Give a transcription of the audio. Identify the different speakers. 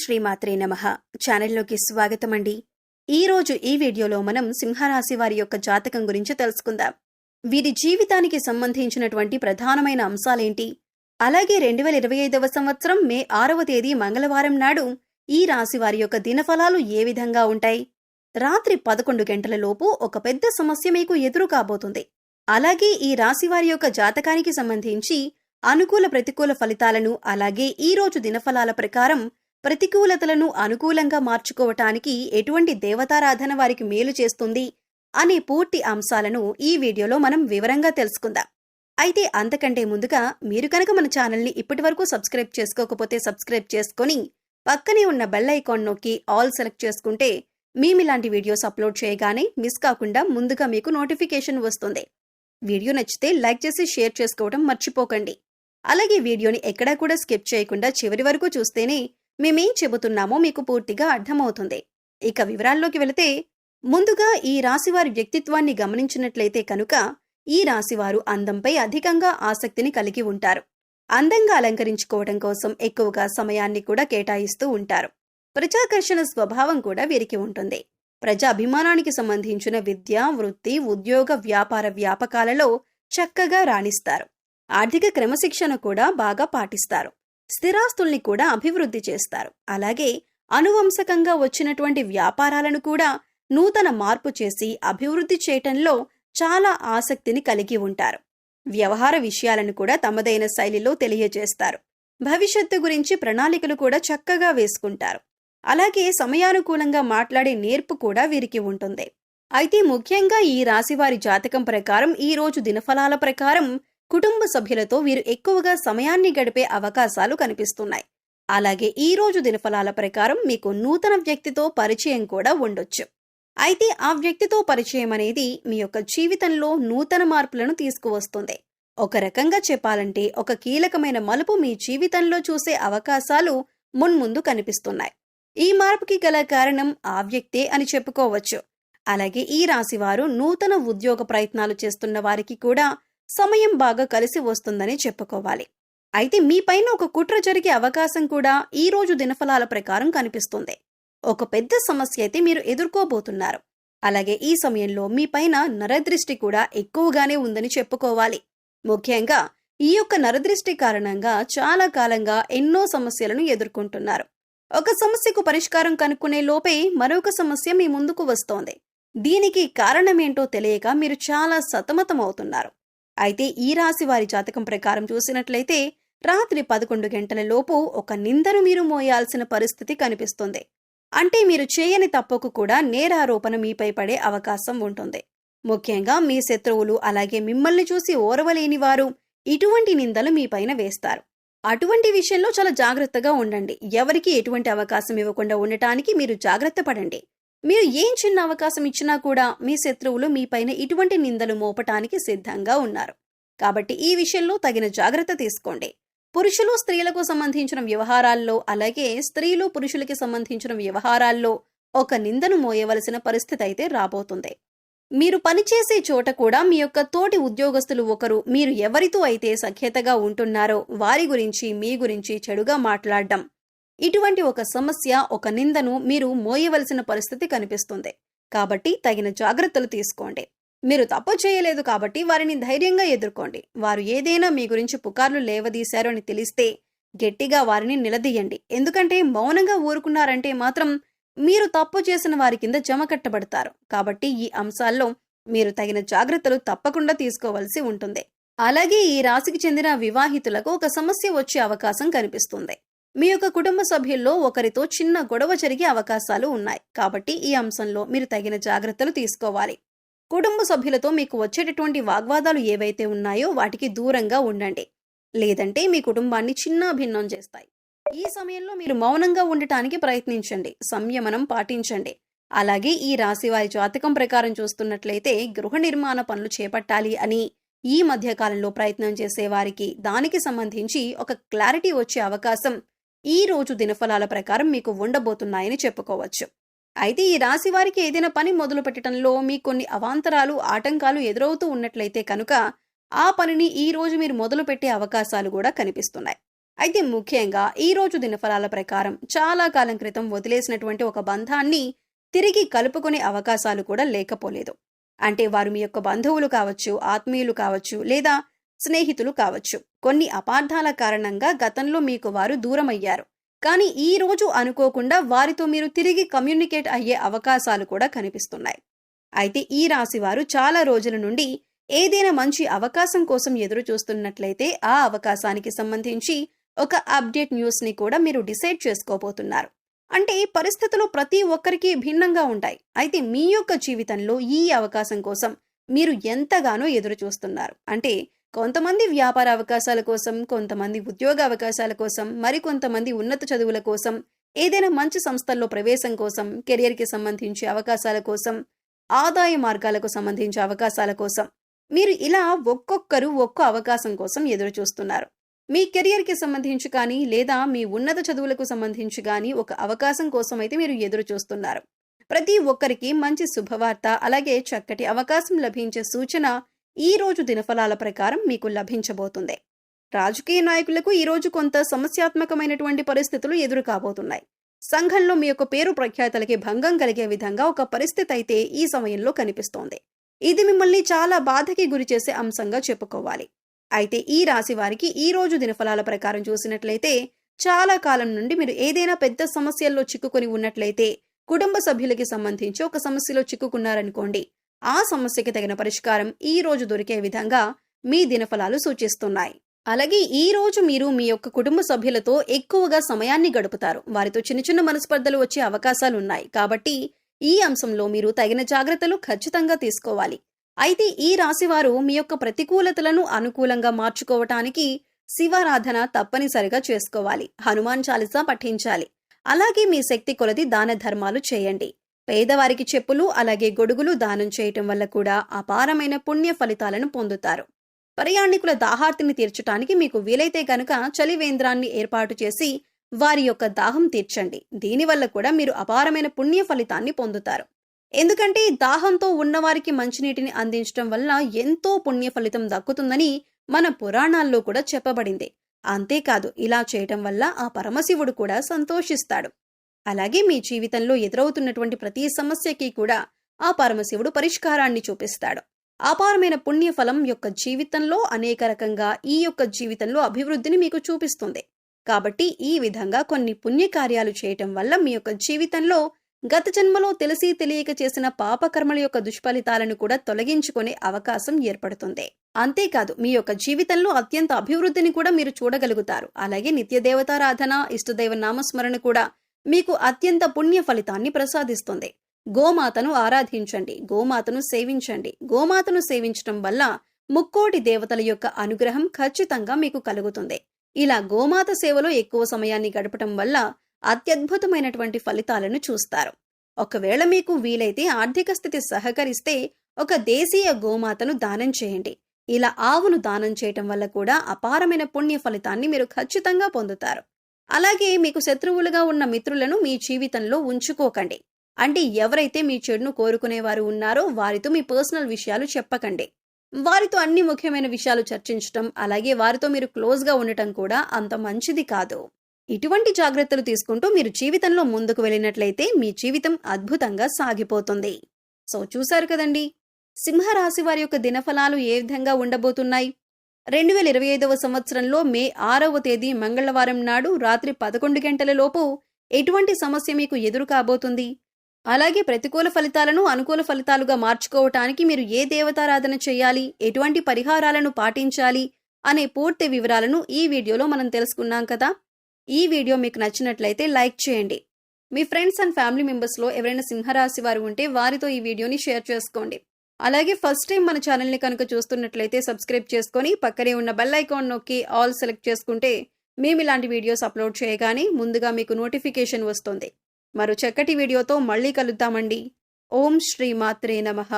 Speaker 1: శ్రీమాత్రే నమ. ఛానల్లోకి స్వాగతం అండి ఈ రోజు ఈ వీడియోలో మనం సింహరాశి వారి యొక్క జాతకం గురించి తెలుసుకుందాం. వీరి జీవితానికి సంబంధించినటువంటి ప్రధానమైన అంశాలేంటి? అలాగే రెండు వేల ఇరవై ఐదవ సంవత్సరం మే ఆరవ తేదీ మంగళవారం నాడు ఈ రాశి వారి యొక్క దినఫలాలు ఏ విధంగా ఉంటాయి? రాత్రి పదకొండు గంటల లోపు ఒక పెద్ద సమస్య మీకు ఎదురు కాబోతుంది. అలాగే ఈ రాశి వారి యొక్క జాతకానికి సంబంధించి అనుకూల ప్రతికూల ఫలితాలను అలాగే ఈ రోజు దినఫలాల ప్రకారం ప్రతికూలతలను అనుకూలంగా మార్చుకోవటానికి ఎటువంటి దేవతారాధన వారికి మేలు చేస్తుంది అనే పూర్తి అంశాలను ఈ వీడియోలో మనం వివరంగా తెలుసుకుందాం. అయితే అంతకంటే ముందుగా మీరు కనుక మన ఛానల్ని ఇప్పటివరకు సబ్స్క్రైబ్ చేసుకోకపోతే సబ్స్క్రైబ్ చేసుకొని పక్కనే ఉన్న బెల్ ఐకాన్ నొక్కి ఆల్ సెలెక్ట్ చేసుకుంటే మేమిలాంటి వీడియోస్ అప్లోడ్ చేయగానే మిస్ కాకుండా ముందుగా మీకు నోటిఫికేషన్ వస్తుంది. వీడియో నచ్చితే లైక్ చేసి షేర్ చేసుకోవడం మర్చిపోకండి. అలాగే వీడియోని ఎక్కడా కూడా స్కిప్ చేయకుండా చివరి వరకు చూస్తేనే మేమేం చెబుతున్నామో మీకు పూర్తిగా అర్థమవుతుంది. ఇక వివరాల్లోకి వెళితే ముందుగా ఈ రాశివారి వ్యక్తిత్వాన్ని గమనించినట్లయితే కనుక ఈ రాశివారు అందంపై అధికంగా ఆసక్తిని కలిగి ఉంటారు. అందంగా అలంకరించుకోవడం కోసం ఎక్కువగా సమయాన్ని కూడా కేటాయిస్తూ ఉంటారు. ప్రజాకర్షణ స్వభావం కూడా వీరికి ఉంటుంది. ప్రజా అభిమానానికి సంబంధించిన విద్య వృత్తి ఉద్యోగ వ్యాపార వ్యాపకాలలో చక్కగా రాణిస్తారు. ఆర్థిక క్రమశిక్షణ కూడా బాగా పాటిస్తారు. స్థిరాస్తుల్ని కూడా అభివృద్ధి చేస్తారు. అలాగే అనువంశకంగా వచ్చినటువంటి వ్యాపారాలను కూడా నూతన మార్పు చేసి అభివృద్ధి చేయటంలో చాలా ఆసక్తిని కలిగి ఉంటారు. వ్యవహార విషయాలను కూడా తమదైన శైలిలో తెలియజేస్తారు. భవిష్యత్తు గురించి ప్రణాళికలు కూడా చక్కగా వేసుకుంటారు. అలాగే సమయానుకూలంగా మాట్లాడే నేర్పు కూడా వీరికి ఉంటుంది. అయితే ముఖ్యంగా ఈ రాశివారి జాతకం ప్రకారం ఈ రోజు దినఫలాల ప్రకారం కుటుంబ సభ్యులతో వీరు ఎక్కువగా సమయాన్ని గడిపే అవకాశాలు కనిపిస్తున్నాయి. అలాగే ఈ రోజు దినఫలాల ప్రకారం మీకు నూతన వ్యక్తితో పరిచయం కూడా ఉండొచ్చు. అయితే ఆ వ్యక్తితో పరిచయం అనేది మీ యొక్క జీవితంలో నూతన మార్పులను తీసుకువస్తుంది. ఒక రకంగా చెప్పాలంటే ఒక కీలకమైన మలుపు మీ జీవితంలో చూసే అవకాశాలు మున్ముందు కనిపిస్తున్నాయి. ఈ మార్పుకి గల కారణం ఆ వ్యక్తే అని చెప్పుకోవచ్చు. అలాగే ఈ రాశివారు నూతన ఉద్యోగ ప్రయత్నాలు చేస్తున్న వారికి కూడా సమయం బాగా కలిసి వస్తుందని చెప్పుకోవాలి. అయితే మీపైన ఒక కుట్ర జరిగే అవకాశం కూడా ఈ రోజు దినఫలాల ప్రకారం కనిపిస్తుంది. ఒక పెద్ద సమస్య అయితే మీరు ఎదుర్కోబోతున్నారు. అలాగే ఈ సమయంలో మీపైన నరదృష్టి కూడా ఎక్కువగానే ఉందని చెప్పుకోవాలి. ముఖ్యంగా ఈ యొక్క నరదృష్టి కారణంగా చాలా కాలంగా ఎన్నో సమస్యలను ఎదుర్కొంటున్నారు. ఒక సమస్యకు పరిష్కారం కనుక్కునే లోపే మరొక సమస్య మీ ముందుకు వస్తోంది. దీనికి కారణమేంటో తెలియక మీరు చాలా సతమతమవుతున్నారు. అయితే ఈ రాశి వారి జాతకం ప్రకారం చూసినట్లయితే రాత్రి పదకొండు గంటల లోపు ఒక నిందను మీరు మోయాల్సిన పరిస్థితి కనిపిస్తుంది. అంటే మీరు చేయని తప్పుకు కూడా నేరారోపణ మీపై పడే అవకాశం ఉంటుంది. ముఖ్యంగా మీ శత్రువులు అలాగే మిమ్మల్ని చూసి ఓరవలేని వారు ఇటువంటి నిందలు మీపైన వేస్తారు. అటువంటి విషయంలో చాలా జాగ్రత్తగా ఉండండి. ఎవరికి ఎటువంటి అవకాశం ఇవ్వకుండా ఉండటానికి మీరు జాగ్రత్త పడండి. మీరు ఏం చిన్న అవకాశం ఇచ్చినా కూడా మీ శత్రువులు మీపైన ఇటువంటి నిందలు మోపటానికి సిద్ధంగా ఉన్నారు. కాబట్టి ఈ విషయంలో తగిన జాగ్రత్త తీసుకోండి. పురుషులు స్త్రీలకు సంబంధించిన వ్యవహారాల్లో అలాగే స్త్రీలు పురుషులకి సంబంధించిన వ్యవహారాల్లో ఒక నిందను మోయవలసిన పరిస్థితి అయితే రాబోతుంది. మీరు పనిచేసే చోట కూడా మీ యొక్క తోటి ఉద్యోగస్తులు ఒకరు మీరు ఎవరితో అయితే సఖ్యతగా ఉంటున్నారో వారి గురించి మీ గురించి చెడుగా మాట్లాడడం ఇటువంటి ఒక సమస్య ఒక నిందను మీరు మోయవలసిన పరిస్థితి కనిపిస్తుంది. కాబట్టి తగిన జాగ్రత్తలు తీసుకోండి. మీరు తప్పు చేయలేదు కాబట్టి వారిని ధైర్యంగా ఎదుర్కోండి. వారు ఏదైనా మీ గురించి పుకార్లు లేవదీశారు అని తెలిస్తే గట్టిగా వారిని నిలదీయండి. ఎందుకంటే మౌనంగా ఊరుకున్నారంటే మాత్రం మీరు తప్పు చేసిన వారి కింద జమ కట్టబడతారు. కాబట్టి ఈ అంశాల్లో మీరు తగిన జాగ్రత్తలు తప్పకుండా తీసుకోవాల్సి ఉంటుంది. అలాగే ఈ రాశికి చెందిన వివాహితులకు ఒక సమస్య వచ్చే అవకాశం కనిపిస్తుంది. మీ యొక్క కుటుంబ సభ్యుల్లో ఒకరితో చిన్న గొడవ జరిగే అవకాశాలు ఉన్నాయి. కాబట్టి ఈ అంశంలో మీరు తగిన జాగ్రత్తలు తీసుకోవాలి. కుటుంబ సభ్యులతో మీకు వచ్చేటటువంటి వాగ్వాదాలు ఏవైతే ఉన్నాయో వాటికి దూరంగా ఉండండి. లేదంటే మీ కుటుంబాన్ని చిన్న భిన్నం చేస్తాయి. ఈ సమయంలో మీరు మౌనంగా ఉండటానికి ప్రయత్నించండి. సంయమనం పాటించండి. అలాగే ఈ రాశి వారి జాతకం ప్రకారం చూస్తున్నట్లయితే గృహ నిర్మాణ పనులు చేపట్టాలి అని ఈ మధ్యకాలంలో ప్రయత్నం చేసే వారికి దానికి సంబంధించి ఒక క్లారిటీ వచ్చే అవకాశం ఈ రోజు దినఫలాల ప్రకారం మీకు ఉండబోతున్నాయని చెప్పుకోవచ్చు. అయితే ఈ రాశి వారికి ఏదైనా పని మొదలు పెట్టడంలో మీ కొన్ని అవాంతరాలు ఆటంకాలు ఎదురవుతూ ఉన్నట్లయితే కనుక ఆ పనిని ఈ రోజు మీరు మొదలు పెట్టే అవకాశాలు కూడా కనిపిస్తున్నాయి. అయితే ముఖ్యంగా ఈ రోజు దినఫలాల ప్రకారం చాలా కాలం క్రితం వదిలేసినటువంటి ఒక బంధాన్ని తిరిగి కలుపుకునే అవకాశాలు కూడా లేకపోలేదు. అంటే వారు మీ యొక్క బంధువులు కావచ్చు ఆత్మీయులు కావచ్చు లేదా స్నేహితులు కావచ్చు. కొన్ని అపార్థాల కారణంగా గతంలో మీకు వారు దూరమయ్యారు. కానీ ఈ రోజు అనుకోకుండా వారితో మీరు తిరిగి కమ్యూనికేట్ అయ్యే అవకాశాలు కూడా కనిపిస్తున్నాయి. అయితే ఈ రాశి వారు చాలా రోజుల నుండి ఏదైనా మంచి అవకాశం కోసం ఎదురు చూస్తున్నట్లయితే ఆ అవకాశానికి సంబంధించి ఒక అప్డేట్ న్యూస్ని కూడా మీరు డిసైడ్ చేసుకోబోతున్నారు. అంటే పరిస్థితులు ప్రతి ఒక్కరికి భిన్నంగా ఉంటాయి. అయితే మీ యొక్క జీవితంలో ఈ అవకాశం కోసం మీరు ఎంతగానో ఎదురు చూస్తున్నారు అంటే కొంతమంది వ్యాపార అవకాశాల కోసం కొంతమంది ఉద్యోగ అవకాశాల కోసం మరికొంతమంది ఉన్నత చదువుల కోసం ఏదైనా మంచి సంస్థల్లో ప్రవేశం కోసం కెరియర్కి సంబంధించి అవకాశాల కోసం ఆదాయ మార్గాలకు సంబంధించి అవకాశాల కోసం మీరు ఇలా ఒక్కొక్కరు ఒక్కో అవకాశం కోసం ఎదురు చూస్తున్నారు మీ కెరియర్కి సంబంధించి కానీ లేదా మీ ఉన్నత చదువులకు సంబంధించి కానీ ఒక అవకాశం కోసం అయితే మీరు ఎదురు చూస్తున్నారు ప్రతి ఒక్కరికి మంచి శుభవార్త అలాగే చక్కటి అవకాశం లభించే సూచన ఈ రోజు దినఫలాల ప్రకారం మీకు లభించబోతుంది. రాజకీయ నాయకులకు ఈ రోజు కొంత సమస్యాత్మకమైనటువంటి పరిస్థితులు ఎదురు కాబోతున్నాయి సంఘంలో మీ యొక్క పేరు ప్రఖ్యాతలకి భంగం కలిగే విధంగా ఒక పరిస్థితి అయితే ఈ సమయంలో కనిపిస్తోంది. ఇది మిమ్మల్ని చాలా బాధకి గురి చేసే అంశంగా చెప్పుకోవాలి. అయితే ఈ రాశి వారికి ఈ రోజు దినఫలాల ప్రకారం చూసినట్లయితే చాలా కాలం నుండి మీరు ఏదైనా పెద్ద సమస్యల్లో చిక్కుకొని ఉన్నట్లయితే కుటుంబ సభ్యులకి సంబంధించి ఒక సమస్యలో చిక్కుకున్నారనుకోండి ఆ సమస్యకి తగిన పరిష్కారం ఈ రోజు దొరికే విధంగా మీ దినఫలాలు సూచిస్తున్నాయి. అలాగే ఈ రోజు మీరు మీ యొక్క కుటుంబ సభ్యులతో ఎక్కువగా సమయాన్ని గడుపుతారు. వారితో చిన్న చిన్న మనస్పర్ధలు వచ్చే అవకాశాలు ఉన్నాయి. కాబట్టి ఈ అంశంలో మీరు తగిన జాగ్రత్తలు ఖచ్చితంగా తీసుకోవాలి. అయితే ఈ రాశివారు మీ యొక్క ప్రతికూలతలను అనుకూలంగా మార్చుకోవటానికి శివారాధన తప్పనిసరిగా చేసుకోవాలి. హనుమాన్ చాలీసా పఠించాలి. అలాగే మీ శక్తి కొలది దాన ధర్మాలు చేయండి. పేదవారికి చెప్పులు అలాగే గొడుగులు దానం చేయటం వల్ల కూడా అపారమైన పుణ్య ఫలితాలను పొందుతారు. ప్రయాణికుల దాహార్తిని తీర్చటానికి మీకు వీలైతే గనుక చలివేంద్రాన్ని ఏర్పాటు చేసి వారి యొక్క దాహం తీర్చండి. దీనివల్ల కూడా మీరు అపారమైన పుణ్య ఫలితాన్ని పొందుతారు. ఎందుకంటే దాహంతో ఉన్నవారికి మంచినీటిని అందించడం వల్ల ఎంతో పుణ్య ఫలితం దక్కుతుందని మన పురాణాల్లో కూడా చెప్పబడింది. అంతేకాదు ఇలా చేయటం వల్ల ఆ పరమశివుడు కూడా సంతోషిస్తాడు. అలాగే మీ జీవితంలో ఎదురవుతున్నటువంటి ప్రతి సమస్యకి కూడా ఆ పరమశివుడు పరిష్కారాన్ని చూపిస్తాడు. అపారమైన పుణ్యఫలం యొక్క జీవితంలో అనేక రకంగా ఈ యొక్క జీవితంలో అభివృద్ధిని మీకు చూపిస్తుంది. కాబట్టి ఈ విధంగా కొన్ని పుణ్యకార్యాలు చేయటం వల్ల మీ యొక్క జీవితంలో గత జన్మలో తెలిసి తెలియక చేసిన పాపకర్మల యొక్క దుష్ఫలితాలను కూడా తొలగించుకునే అవకాశం ఏర్పడుతుంది. అంతేకాదు మీ యొక్క జీవితంలో అత్యంత అభివృద్ధిని కూడా మీరు చూడగలుగుతారు. అలాగే నిత్య దేవతారాధన ఇష్టదైవ నామస్మరణ కూడా మీకు అత్యంత పుణ్య ఫలితాన్ని ప్రసాదిస్తుంది. గోమాతను ఆరాధించండి. గోమాతను సేవించండి. గోమాతను సేవించటం వల్ల ముక్కోటి దేవతల యొక్క అనుగ్రహం ఖచ్చితంగా మీకు కలుగుతుంది. ఇలా గోమాత సేవలో ఎక్కువ సమయాన్ని గడపటం వల్ల అత్యద్భుతమైనటువంటి ఫలితాలను చూస్తారు. ఒకవేళ మీకు వీలైతే ఆర్థిక స్థితి సహకరిస్తే ఒక దేశీయ గోమాతను దానం చేయండి. ఇలా ఆవును దానం చేయటం వల్ల కూడా అపారమైన పుణ్య ఫలితాన్ని మీరు ఖచ్చితంగా పొందుతారు. అలాగే మీకు శత్రువులుగా ఉన్న మిత్రులను మీ జీవితంలో ఉంచుకోకండి. అంటే ఎవరైతే మీ చెడును కోరుకునేవారు ఉన్నారో వారితో మీ పర్సనల్ విషయాలు చెప్పకండి. వారితో అన్ని ముఖ్యమైన విషయాలు చర్చించటం అలాగే వారితో మీరు క్లోజ్గా ఉండటం కూడా అంత మంచిది కాదు. ఇటువంటి జాగ్రత్తలు తీసుకుంటూ మీరు జీవితంలో ముందుకు వెళ్ళినట్లయితే మీ జీవితం అద్భుతంగా సాగిపోతుంది. సో చూశారు కదండి? సింహరాశి వారి యొక్క దినఫలాలు ఏ విధంగా ఉండబోతున్నాయి? రెండు వేల ఇరవై ఐదవ సంవత్సరంలో మే ఆరవ తేదీ మంగళవారం నాడు రాత్రి పదకొండు గంటల లోపు ఎటువంటి సమస్య మీకు ఎదురు కాబోతుంది? అలాగే ప్రతికూల ఫలితాలను అనుకూల ఫలితాలుగా మార్చుకోవటానికి మీరు ఏ దేవతారాధన చేయాలి? ఎటువంటి పరిహారాలను పాటించాలి? అనే పూర్తి వివరాలను ఈ వీడియోలో మనం తెలుసుకున్నాం కదా? ఈ వీడియో మీకు నచ్చినట్లయితే లైక్ చేయండి. మీ ఫ్రెండ్స్ అండ్ ఫ్యామిలీ మెంబర్స్లో ఎవరైనా సింహరాశి వారు ఉంటే వారితో ఈ వీడియోని షేర్ చేసుకోండి. అలాగే ఫస్ట్ టైం మన ఛానల్ని కనుక చూస్తున్నట్లయితే సబ్స్క్రైబ్ చేసుకొని పక్కనే ఉన్న బెల్ ఐకాన్ నొక్కి ఆల్ సెలెక్ట్ చేసుకుంటే మేము ఇలాంటి వీడియోస్ అప్లోడ్ చేయగానే ముందుగా మీకు నోటిఫికేషన్ వస్తుంది. మరో చక్కటి వీడియోతో మళ్ళీ కలుద్దామండి. ఓం శ్రీ మాత్రే నమః.